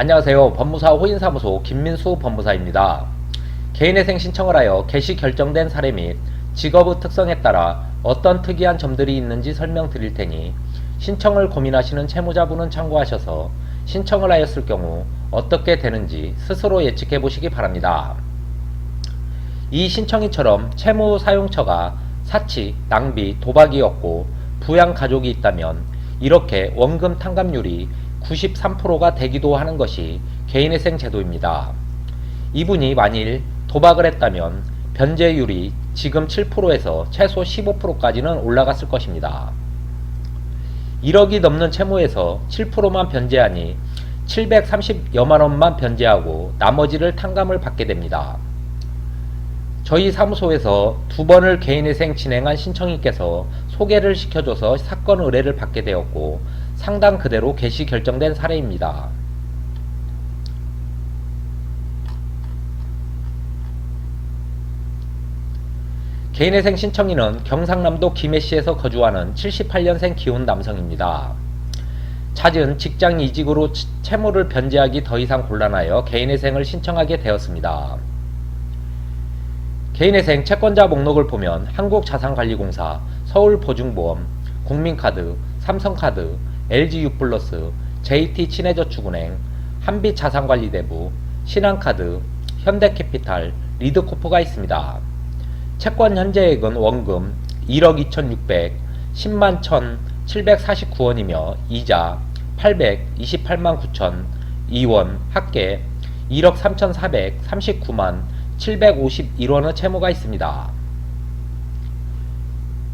안녕하세요. 법무사 호인사무소 김민수 법무사입니다. 개인회생 신청을 하여 개시 결정된 사례 및 직업의 특성에 따라 어떤 특이한 점들이 있는지 설명드릴 테니 신청을 고민하시는 채무자분은 참고하셔서 신청을 하였을 경우 어떻게 되는지 스스로 예측해 보시기 바랍니다. 이 신청인처럼 채무 사용처가 사치, 낭비, 도박이었고 부양 가족이 있다면 이렇게 원금 탕감률이 93%가 되기도 하는 것이 개인회생 제도입니다. 이분이 만일 도박을 했다면 변제율이 지금 7%에서 최소 15%까지는 올라갔을 것입니다. 1억이 넘는 채무에서 7%만 변제하니 730여만 원만 변제하고 나머지를 탕감을 받게 됩니다. 저희 사무소에서 두 번을 개인회생 진행한 신청인께서 소개를 시켜줘서 사건 의뢰를 받게 되었고 상당 그대로 개시 결정된 사례입니다. 개인회생 신청인은 경상남도 김해시에서 거주하는 78년생 기혼 남성입니다. 찾은 직장 이직으로 치- 채무를 변제하기 더 이상 곤란하여 개인회생을 신청하게 되었습니다. 개인회생 채권자 목록을 보면 한국자산관리공사, 서울보증보험, 국민카드, 삼성카드, LG유플러스, JT 친해저축은행, 한빛자산관리대부, 신한카드, 현대캐피탈, 리드코프가 있습니다. 채권 현재액은 원금 1억 2,600, 10만 1,749원이며 이자 828만 9천, 이원, 합계 1억 3,439만 751원의 채무가 있습니다.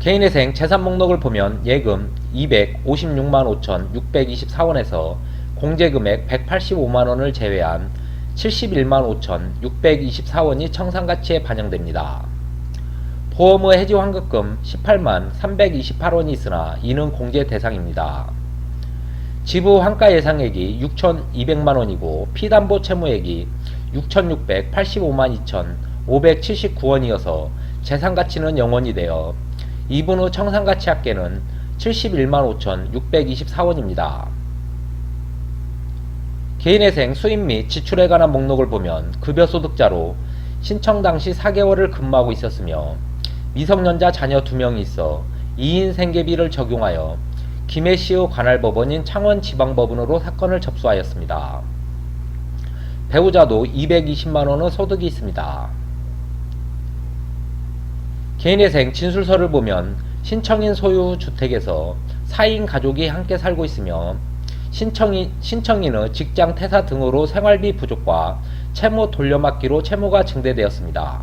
개인회생 재산 목록을 보면 예금 256만 5,624원에서 공제금액 185만 원을 제외한 71만 5,624원이 청산가치에 반영됩니다. 보험의 해지 환급금 18만 328원이 있으나 이는 공제 대상입니다. 지부 환가 예상액이 6,200만 원이고 피담보 채무액이 6,685만 2,579원이어서 재산 가치는 0원이 되어 이분 후 청산가치 합계는 71만 5,624원입니다. 개인회생 수입 및 지출에 관한 목록을 보면 급여소득자로 신청 당시 4개월을 근무하고 있었으며 미성년자 자녀 2명이 있어 2인 생계비를 적용하여 김해시의 관할법원인 창원지방법원으로 사건을 접수하였습니다. 배우자도 220만원의 소득이 있습니다. 개인회생 진술서를 보면 신청인 소유 주택에서 4인 가족이 함께 살고 있으며 신청인, 신청인의 직장 퇴사 등으로 생활비 부족과 채무 돌려막기로 채무가 증대되었습니다.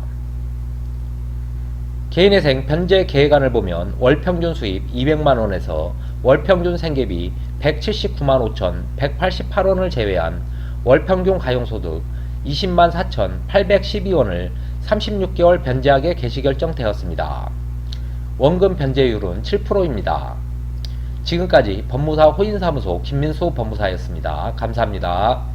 개인회생 변제 계획안을 보면 월 평균 수입 200만원에서 월 평균 생계비 179만 5천 188원을 제외한 월 평균 가용소득 20만 4천 812원을 36개월 변제하게 개시 결정되었습니다. 원금 변제율은 7%입니다. 지금까지 법무사 호인사무소 김민수 법무사였습니다. 감사합니다.